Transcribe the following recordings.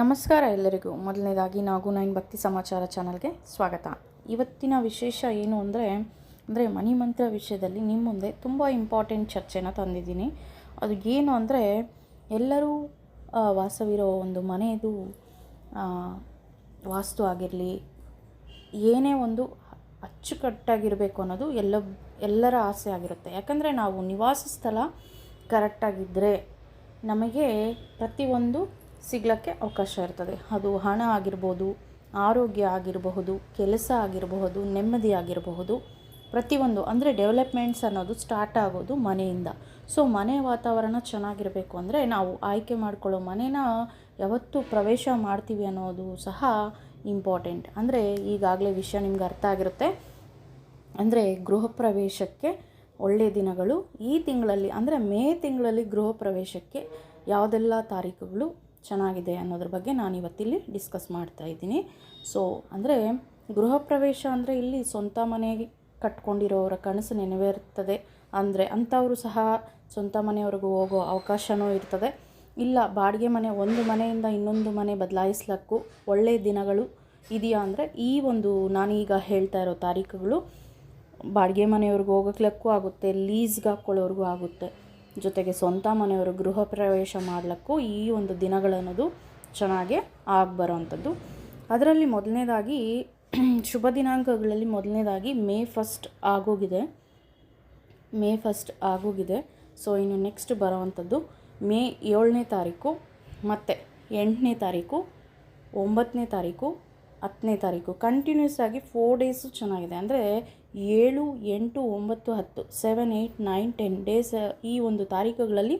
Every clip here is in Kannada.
ನಮಸ್ಕಾರ ಎಲ್ಲರಿಗೂ. ಮೊದಲನೇದಾಗಿ ನಾಗು ನೈನ್ ಭಕ್ತಿ ಸಮಾಚಾರ ಚಾನಲ್ಗೆ ಸ್ವಾಗತ. ಇವತ್ತಿನ ವಿಶೇಷ ಏನು ಅಂದರೆ ಅಂದರೆ ಮನಿ ಮಂತ್ರ ವಿಷಯದಲ್ಲಿ ನಿಮ್ಮ ಮುಂದೆ ತುಂಬ ಇಂಪಾರ್ಟೆಂಟ್ ಚರ್ಚೆನ ತಂದಿದ್ದೀನಿ. ಅದು ಏನು ಅಂದರೆ, ಎಲ್ಲರೂ ವಾಸವಿರೋ ಒಂದು ಮನೆಯದು ವಾಸ್ತು ಆಗಿರಲಿ, ಏನೇ ಒಂದು ಅಚ್ಚುಕಟ್ಟಾಗಿರಬೇಕು ಅನ್ನೋದು ಎಲ್ಲ, ಎಲ್ಲರ ಆಸೆ ಆಗಿರುತ್ತೆ. ಯಾಕಂದರೆ ನಾವು ನಿವಾಸ ಸ್ಥಳ ಕರೆಕ್ಟಾಗಿದ್ದರೆ ನಮಗೆ ಪ್ರತಿಯೊಂದು ಸಿಗ್ಲಿಕ್ಕೆ ಅವಕಾಶ ಇರ್ತದೆ. ಅದು ಹಣ ಆಗಿರ್ಬೋದು, ಆರೋಗ್ಯ ಆಗಿರಬಹುದು, ಕೆಲಸ ಆಗಿರಬಹುದು, ನೆಮ್ಮದಿ ಆಗಿರಬಹುದು. ಪ್ರತಿಯೊಂದು, ಅಂದರೆ ಡೆವಲಪ್ಮೆಂಟ್ಸ್ ಅನ್ನೋದು ಸ್ಟಾರ್ಟ್ ಆಗೋದು ಮನೆಯಿಂದ. ಸೊ ಮನೆ ವಾತಾವರಣ ಚೆನ್ನಾಗಿರಬೇಕು ಅಂದರೆ ನಾವು ಆಯ್ಕೆ ಮಾಡ್ಕೊಳ್ಳೋ ಮನೇನ ಯಾವತ್ತು ಪ್ರವೇಶ ಮಾಡ್ತೀವಿ ಅನ್ನೋದು ಸಹ ಇಂಪಾರ್ಟೆಂಟ್ ಅಂದರೆ ಈಗಾಗಲೇ ವಿಷಯ ನಿಮ್ಗೆ ಅರ್ಥ ಆಗಿರುತ್ತೆ. ಅಂದರೆ ಗೃಹ ಪ್ರವೇಶಕ್ಕೆ ಒಳ್ಳೆಯ ದಿನಗಳು ಈ ತಿಂಗಳಲ್ಲಿ, ಅಂದರೆ ಮೇ ತಿಂಗಳಲ್ಲಿ ಗೃಹ ಪ್ರವೇಶಕ್ಕೆ ಯಾವುದೆಲ್ಲ ತಾರೀಕುಗಳು ಚೆನ್ನಾಗಿದೆ ಅನ್ನೋದ್ರ ಬಗ್ಗೆ ನಾನು ಇವತ್ತಿಲ್ಲಿ ಡಿಸ್ಕಸ್ ಮಾಡ್ತಾ ಇದ್ದೀನಿ. ಸೊ ಅಂದರೆ ಗೃಹ ಪ್ರವೇಶ ಅಂದರೆ ಇಲ್ಲಿ ಸ್ವಂತ ಮನೆಗೆ ಕಟ್ಕೊಂಡಿರೋರ ಕನಸು ನೆನವೇರ್ತದೆ ಅಂದರೆ ಅಂಥವರು ಸಹ ಸ್ವಂತ ಮನೆಯವ್ರಿಗೂ ಹೋಗೋ ಅವಕಾಶವೂ ಇರ್ತದೆ. ಇಲ್ಲ, ಬಾಡಿಗೆ ಮನೆ ಒಂದು ಮನೆಯಿಂದ ಇನ್ನೊಂದು ಮನೆ ಬದಲಾಯಿಸ್ಲಕ್ಕೂ ಒಳ್ಳೆಯ ದಿನಗಳು ಇದೆಯಾ ಅಂದರೆ ಈ ಒಂದು ನಾನೀಗ ಹೇಳ್ತಾ ಇರೋ ತಾರೀಕುಗಳು ಬಾಡಿಗೆ ಮನೆಯವ್ರಿಗೆ ಹೋಗೋಕ್ಲಕ್ಕೂ ಆಗುತ್ತೆ ಲೀಸ್ಗೆ ಹಾಕ್ಕೊಳ್ಳೋರ್ಗೂ ಆಗುತ್ತೆ. ಜೊತೆಗೆ ಸ್ವಂತ ಮನೆಯವರು ಗೃಹ ಪ್ರವೇಶ ಮಾಡ್ಲಿಕ್ಕೂ ಈ ಒಂದು ದಿನಗಳನ್ನೋದು ಚೆನ್ನಾಗೆ ಆಗಿ ಬರೋವಂಥದ್ದು. ಅದರಲ್ಲಿ ಮೊದಲನೇದಾಗಿ ಶುಭ ದಿನಾಂಕಗಳಲ್ಲಿ ಮೊದಲನೇದಾಗಿ ಮೇ ಫಸ್ಟ್ ಆಗೋಗಿದೆ. ಮೇ ಫಸ್ಟ್ ಆಗೋಗಿದೆ. ಸೊ, ಇನ್ನು ನೆಕ್ಸ್ಟ್ ಬರೋವಂಥದ್ದು ಮೇ ಏಳನೇ ತಾರೀಕು, ಮತ್ತು ಎಂಟನೇ ತಾರೀಕು, ಒಂಬತ್ತನೇ ತಾರೀಕು, ಹತ್ತನೇ ತಾರೀಕು. ಕಂಟಿನ್ಯೂಸ್ ಆಗಿ ಫೋರ್ ಡೇಸು ಚೆನ್ನಾಗಿದೆ. ಅಂದರೆ ಏಳು, ಎಂಟು, ಒಂಬತ್ತು, ಹತ್ತು seven eight nine ten days ಈ ಒಂದು ತಾರೀಕುಗಳಲ್ಲಿ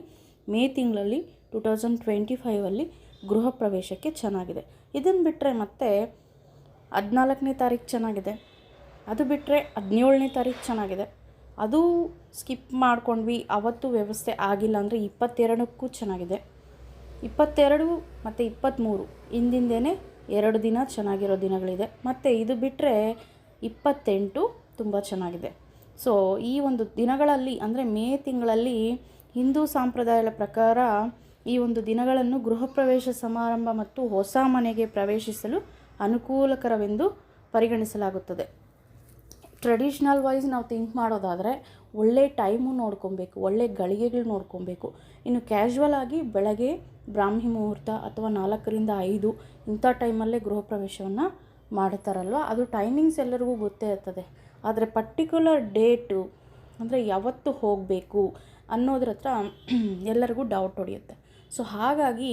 ಮೇ ತಿಂಗಳಲ್ಲಿ ಟು ತೌಸಂಡ್ ಟ್ವೆಂಟಿ ಫೈವಲ್ಲಿ ಗೃಹ ಪ್ರವೇಶಕ್ಕೆ ಚೆನ್ನಾಗಿದೆ. ಇದನ್ನು ಬಿಟ್ಟರೆ ಮತ್ತೆ ಹದಿನಾಲ್ಕನೇ ತಾರೀಕು ಚೆನ್ನಾಗಿದೆ. ಅದು ಬಿಟ್ಟರೆ ಹದಿನೇಳನೇ ತಾರೀಕು ಚೆನ್ನಾಗಿದೆ. ಅದು ಸ್ಕಿಪ್ ಮಾಡ್ಕೊಂಡ್ವಿ. ಅವತ್ತು ವ್ಯವಸ್ಥೆ ಆಗಿಲ್ಲ ಅಂದರೆ ಇಪ್ಪತ್ತೆರಡಕ್ಕೂ ಚೆನ್ನಾಗಿದೆ. ಇಪ್ಪತ್ತೆರಡು ಮತ್ತು ಇಪ್ಪತ್ತ್ಮೂರು, ಹಿಂದಿಂದೇನೆ ಎರಡು ದಿನ ಚೆನ್ನಾಗಿರೋ ದಿನಗಳಿದೆ. ಮತ್ತು ಇದು ಬಿಟ್ಟರೆ ಇಪ್ಪತ್ತೆಂಟು ತುಂಬ ಚೆನ್ನಾಗಿದೆ. ಸೊ ಈ ಒಂದು ದಿನಗಳಲ್ಲಿ, ಅಂದರೆ ಮೇ ತಿಂಗಳಲ್ಲಿ ಹಿಂದೂ ಸಂಪ್ರದಾಯದ ಪ್ರಕಾರ ಈ ಒಂದು ದಿನಗಳನ್ನು ಗೃಹ ಪ್ರವೇಶ ಸಮಾರಂಭ ಮತ್ತು ಹೊಸ ಮನೆಗೆ ಪ್ರವೇಶಿಸಲು ಅನುಕೂಲಕರವೆಂದು ಪರಿಗಣಿಸಲಾಗುತ್ತದೆ. ಟ್ರೆಡಿಷ್ನಲ್ ವೈಸ್ ನಾವು ಥಿಂಕ್ ಮಾಡೋದಾದರೆ ಒಳ್ಳೆ ಟೈಮು ನೋಡ್ಕೊಬೇಕು, ಒಳ್ಳೆ ಗಳಿಗೆಗಳು ನೋಡ್ಕೊಬೇಕು. ಇನ್ನು ಕ್ಯಾಶುವಲ್ ಆಗಿ ಬೆಳಗ್ಗೆ ಬ್ರಾಹ್ಮಿ ಮುಹೂರ್ತ ಅಥವಾ ನಾಲ್ಕರಿಂದ ಐದು ಇಂಥ ಟೈಮಲ್ಲೇ ಗೃಹ ಪ್ರವೇಶವನ್ನು ಮಾಡ್ತಾರಲ್ವ? ಅದು ಟೈಮಿಂಗ್ಸ್ ಎಲ್ಲರಿಗೂ ಗೊತ್ತೇ ಇರ್ತದೆ. ಆದರೆ ಪರ್ಟಿಕ್ಯುಲರ್ ಡೇಟು ಅಂದರೆ ಯಾವತ್ತು ಹೋಗಬೇಕು ಅನ್ನೋದ್ರ ಹತ್ರ ಎಲ್ಲರಿಗೂ ಡೌಟ್ ಹೊಡೆಯುತ್ತೆ. ಸೊ ಹಾಗಾಗಿ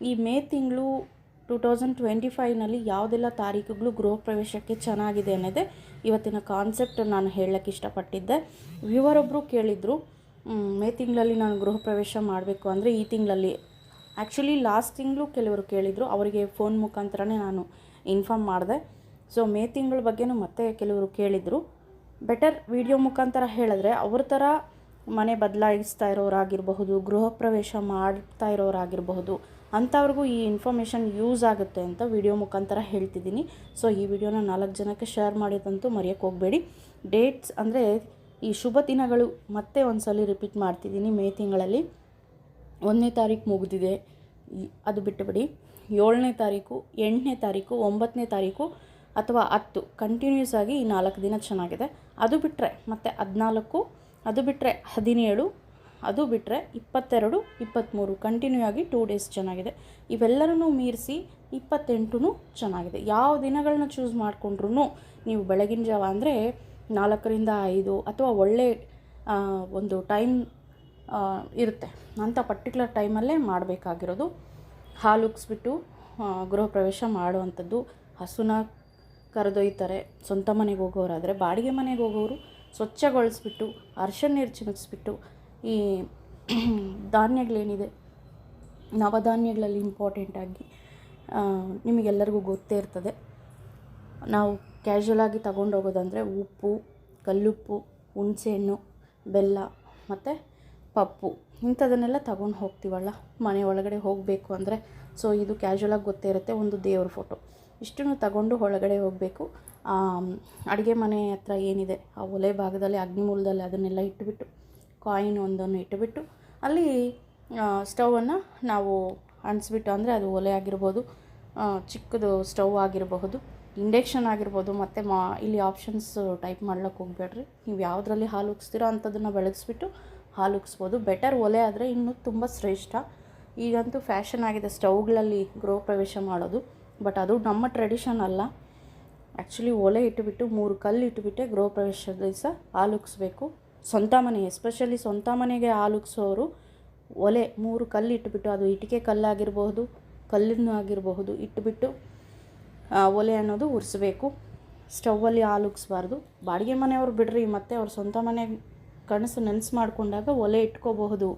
ಈ ಮೇ ತಿಂಗಳು ಟು ತೌಸಂಡ್ ಟ್ವೆಂಟಿ ಫೈವ್ನಲ್ಲಿ ಯಾವುದೆಲ್ಲ ತಾರೀಕುಗಳು ಗೃಹ ಪ್ರವೇಶಕ್ಕೆ ಚೆನ್ನಾಗಿದೆ ಅನ್ನೋದೇ ಇವತ್ತಿನ ಕಾನ್ಸೆಪ್ಟ್ ನಾನು ಹೇಳಕ್ಕೆ ಇಷ್ಟಪಟ್ಟಿದ್ದೆ. ವ್ಯೂವರೊಬ್ಬರು ಕೇಳಿದರು ಮ್, ತಿಂಗಳಲ್ಲಿ ನಾನು ಗೃಹ ಪ್ರವೇಶ ಮಾಡಬೇಕು ಅಂದರೆ ಈ ತಿಂಗಳಲ್ಲಿ. ಆ್ಯಕ್ಚುಲಿ ಲಾಸ್ಟ್ ತಿಂಗಳು ಕೆಲವರು ಕೇಳಿದರು ಅವರಿಗೆ ಫೋನ್ ಮುಖಾಂತರನೇ ನಾನು ಇನ್ಫಾರ್ಮ್ ಮಾಡಿದೆ. ಸೊ ಮೇ ತಿಂಗಳ ಬಗ್ಗೆನೂ ಮತ್ತೆ ಕೆಲವರು ಕೇಳಿದರು. ಬೆಟರ್ ವಿಡಿಯೋ ಮುಖಾಂತರ ಹೇಳಿದ್ರೆ ಅವ್ರ ಥರ ಮನೆ ಬದಲಾಯಿಸ್ತಾ ಇರೋರಾಗಿರಬಹುದು, ಗೃಹ ಪ್ರವೇಶ ಮಾಡ್ತಾ ಇರೋರಾಗಿರಬಹುದು, ಅಂಥವ್ರಿಗೂ ಈ ಇನ್ಫಾರ್ಮೇಷನ್ ಯೂಸ್ ಆಗುತ್ತೆ ಅಂತ ವಿಡಿಯೋ ಮುಖಾಂತರ ಹೇಳ್ತಿದ್ದೀನಿ. ಸೊ ಈ ವಿಡಿಯೋನ ನಾಲ್ಕು ಜನಕ್ಕೆ ಶೇರ್ ಮಾಡಿದಂತೂ ಮರೆಯೋಕ್ಕೆ ಹೋಗಬೇಡಿ. ಡೇಟ್ಸ್ ಅಂದರೆ ಈ ಶುಭ ದಿನಗಳು ಮತ್ತೆ ಒಂದ್ಸಲ ರಿಪೀಟ್ ಮಾಡ್ತಿದ್ದೀನಿ ಮೇ ತಿಂಗಳಲ್ಲಿ. ಒಂದನೇ ತಾರೀಕು ಮುಗಿದಿದೆ. ಅದು ಬಿಟ್ಟುಬಿಡಿ. ಏಳನೇ ತಾರೀಕು, ಎಂಟನೇ ತಾರೀಕು, ಒಂಬತ್ತನೇ ತಾರೀಕು ಅಥವಾ ಹತ್ತು ಕಂಟಿನ್ಯೂಸ್ ಆಗಿ ಈ ನಾಲ್ಕು ದಿನ ಚೆನ್ನಾಗಿದೆ. ಅದು ಬಿಟ್ಟರೆ ಮತ್ತು ಹದಿನಾಲ್ಕು, ಅದು ಬಿಟ್ಟರೆ ಹದಿನೇಳು, ಅದು ಬಿಟ್ಟರೆ ಇಪ್ಪತ್ತೆರಡು, ಇಪ್ಪತ್ತ್ಮೂರು ಕಂಟಿನ್ಯೂ ಆಗಿ ಟೂ ಡೇಸ್ ಚೆನ್ನಾಗಿದೆ. ಇವೆಲ್ಲರನ್ನೂ ಮೀರಿಸಿ ಇಪ್ಪತ್ತೆಂಟು ಚೆನ್ನಾಗಿದೆ. ಯಾವ ದಿನಗಳನ್ನ ಚೂಸ್ ಮಾಡಿಕೊಂಡ್ರೂ ನೀವು ಬೆಳಗಿನ ಜಾವ ಅಂದರೆ ನಾಲ್ಕರಿಂದ ಐದು ಅಥವಾ ಒಳ್ಳೆ ಒಂದು ಟೈಮ್ ಇರುತ್ತೆ. ಅಂಥ ಪರ್ಟಿಕ್ಯುಲರ್ ಟೈಮಲ್ಲೇ ಮಾಡಬೇಕಾಗಿರೋದು. ಹಾಲುಗ್ಸ್ಬಿಟ್ಟು ಗೃಹ ಪ್ರವೇಶ ಮಾಡುವಂಥದ್ದು. ಹಸುನ ಕರೆದೊಯ್ತಾರೆ. ಸ್ವಂತ ಮನೆಗೆ ಹೋಗೋರಾದರೆ ಬಾಡಿಗೆ ಮನೆಗೆ ಹೋಗೋರು ಸ್ವಚ್ಛಗೊಳಿಸ್ಬಿಟ್ಟು, ಅರ್ಶಿಣ ನೀರು ಚಿಮುಕ್ಸ್ಬಿಟ್ಟು ಈ ಧಾನ್ಯಗಳೇನಿದೆ, ನವಧಾನ್ಯಗಳಲ್ಲಿ ಇಂಪಾರ್ಟೆಂಟಾಗಿ ನಿಮಗೆಲ್ಲರಿಗೂ ಗೊತ್ತೇ ಇರ್ತದೆ. ನಾವು ಕ್ಯಾಶುವಲಾಗಿ ತಗೊಂಡು ಹೋಗೋದಂದರೆ ಉಪ್ಪು, ಕಲ್ಲುಪ್ಪು, ಹುಣಸೆಹಣ್ಣು, ಬೆಲ್ಲ ಮತ್ತು ಪಪ್ಪು. ಇಂಥದನ್ನೆಲ್ಲ ತಗೊಂಡು ಹೋಗ್ತೀವಲ್ಲ, ಮನೆ ಒಳಗಡೆ ಹೋಗಬೇಕು ಅಂದರೆ. ಸೊ ಇದು ಕ್ಯಾಶುವಲಾಗಿ ಗೊತ್ತೇ ಇರುತ್ತೆ, ಒಂದು ದೇವ್ರ ಫೋಟೋ ಇಷ್ಟನ್ನು ತಗೊಂಡು ಒಳಗಡೆ ಹೋಗಬೇಕು. ಅಡುಗೆ ಮನೆ ಹತ್ರ ಏನಿದೆ, ಆ ಒಲೆ ಭಾಗದಲ್ಲಿ, ಅಗ್ನಿಮೂಲದಲ್ಲಿ ಅದನ್ನೆಲ್ಲ ಇಟ್ಟುಬಿಟ್ಟು ಕಾಯಿನ್ ಒಂದನ್ನು ಇಟ್ಟುಬಿಟ್ಟು, ಅಲ್ಲಿ ಸ್ಟವನ್ನು ನಾವು ಅಂಟಿಸ್ಬಿಟ್ಟು, ಅಂದರೆ ಅದು ಒಲೆ ಆಗಿರ್ಬೋದು ಚಿಕ್ಕದು ಸ್ಟವ್ ಆಗಿರಬಹುದು ಇಂಡಕ್ಷನ್ ಆಗಿರ್ಬೋದು, ಮತ್ತು ಮಾ, ಇಲ್ಲಿ ಆಪ್ಷನ್ಸ್ ಟೈಪ್ ಮಾಡ್ಲಿಕ್ಕೆ ಹೋಗ್ಬೇಡ್ರಿ. ನೀವು ಯಾವುದ್ರಲ್ಲಿ ಹಾಲು ಉಗಿಸ್ತೀರೋ ಅಂಥದ್ದನ್ನು ಬೆಳಗಿಸ್ಬಿಟ್ಟು ಹಾಲು ಉಗಿಸ್ಬೋದು ಬೆಟರ್ ಒಲೆ ಆದರೆ ಇನ್ನೂ ತುಂಬ ಶ್ರೇಷ್ಠ. ಈಗಂತೂ ಫ್ಯಾಷನ್ ಆಗಿದೆ ಸ್ಟವ್ಗಳಲ್ಲಿ ಗೃಹ ಪ್ರವೇಶ ಮಾಡೋದು. ಬಟ್ ಅದು ನಮ್ಮ ಟ್ರೆಡಿಷನ್ ಅಲ್ಲ. ಆ್ಯಕ್ಚುಲಿ ಒಲೆ ಇಟ್ಟುಬಿಟ್ಟು ಮೂರು ಕಲ್ಲು ಇಟ್ಟುಬಿಟ್ಟೆ ಗೃಹ ಪ್ರವೇಶದ ದಿವಸ ಹಾಲುಕ್ಸ್ಬೇಕು. ಸ್ವಂತ ಮನೆ ಎಸ್ಪೆಷಲಿ ಸ್ವಂತ ಮನೆಗೆ ಹಾಲುಕ್ಸೋರು ಒಲೆ ಮೂರು ಕಲ್ಲು ಇಟ್ಟುಬಿಟ್ಟು ಅದು ಇಟ್ಟಿಗೆ ಕಲ್ಲಾಗಿರಬಹುದು ಕಲ್ಲಿನ ಆಗಿರಬಹುದು ಇಟ್ಟುಬಿಟ್ಟು ಆ, ಒಲೆ ಅನ್ನೋದು ಉರಿಸ್ಬೇಕು. ಸ್ಟವ್ವಲ್ಲಿ ಹಾಲುಕ್ಸ್ಬಾರ್ದು. ಬಾಡಿಗೆ ಮನೆಯವ್ರು ಬಿಡ್ರಿ ಮತ್ತೆ ಅವ್ರ ಸ್ವಂತ ಮನೆ ಕನಸು ನೆನ್ಸು ಮಾಡಿಕೊಂಡಾಗ ಒಲೆ ಇಟ್ಕೋಬಹುದು.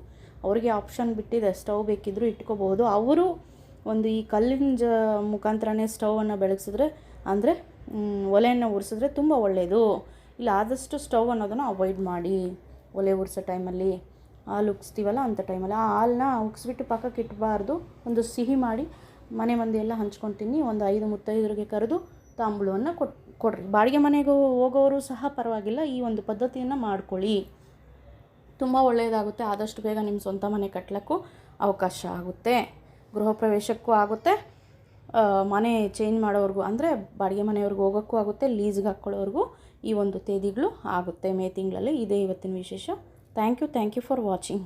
ಅವರಿಗೆ ಆಪ್ಷನ್ ಬಿಟ್ಟಿದೆ ಸ್ಟವ್ ಬೇಕಿದ್ದರೂ ಇಟ್ಕೋಬಹುದು. ಅವರು ಒಂದು ಈ ಕಲ್ಲಿನ ಜ ಮುಖಾಂತರನೇ ಸ್ಟವನ್ನು ಬೆಳಗಿಸಿದ್ರೆ ಅಂದರೆ ಒಲೆಯನ್ನು ಉರಿಸಿದ್ರೆ ತುಂಬ ಒಳ್ಳೆಯದು. ಇಲ್ಲ, ಆದಷ್ಟು ಸ್ಟವ್ ಅನ್ನೋದನ್ನು ಅವಾಯ್ಡ್ ಮಾಡಿ ಒಲೆ ಉರಿಸೋ ಟೈಮಲ್ಲಿ. ಹಾಲು ಉಗಿಸ್ತೀವಲ್ಲ ಅಂಥ ಟೈಮಲ್ಲಿ. ಆ ಹಾಲನ್ನ ಉಗಿಸ್ಬಿಟ್ಟು ಪಕ್ಕಕ್ಕೆ ಇಟ್ಬಾರ್ದು. ಒಂದು ಸಿಹಿ ಮಾಡಿ ಮನೆ ಮಂದಿ ಎಲ್ಲ ಹಂಚ್ಕೊತೀನಿ ಒಂದು ಐದು ಮುತ್ತೈದರಿಗೆ ಕರೆದು ತಾಂಬೂಲವನ್ನು ಕೊಟ್, ಕೊಡ್ರಿ. ಬಾಡಿಗೆ ಮನೆಗೆ ಹೋಗೋರು ಸಹ ಪರವಾಗಿಲ್ಲ. ಈ ಒಂದು ಪದ್ಧತಿಯನ್ನು ಮಾಡ್ಕೊಳ್ಳಿ. ತುಂಬ ಒಳ್ಳೆಯದಾಗುತ್ತೆ. ಆದಷ್ಟು ಬೇಗ ನಿಮ್ಮ ಸ್ವಂತ ಮನೆ ಕಟ್ಟಲಕ್ಕೂ ಅವಕಾಶ ಆಗುತ್ತೆ. ಗೃಹ ಪ್ರವೇಶಕ್ಕೂ ಆಗುತ್ತೆ ಮನೆ ಚೇಂಜ್ ಮಾಡೋವ್ರಿಗೂ, ಅಂದರೆ ಬಾಡಿಗೆ ಮನೆಯವ್ರಿಗೆ ಹೋಗೋಕ್ಕೂ ಆಗುತ್ತೆ, ಲೀಸ್ಗೆ ಹಾಕ್ಕೊಳ್ಳೋರ್ಗೂ ಈ ಒಂದು ತೇದಿಗಳು ಆಗುತ್ತೆ ಮೇ ತಿಂಗಳಲ್ಲಿ. ಇದೇ ಇವತ್ತಿನ ವಿಶೇಷ. Thank you thank you for watching.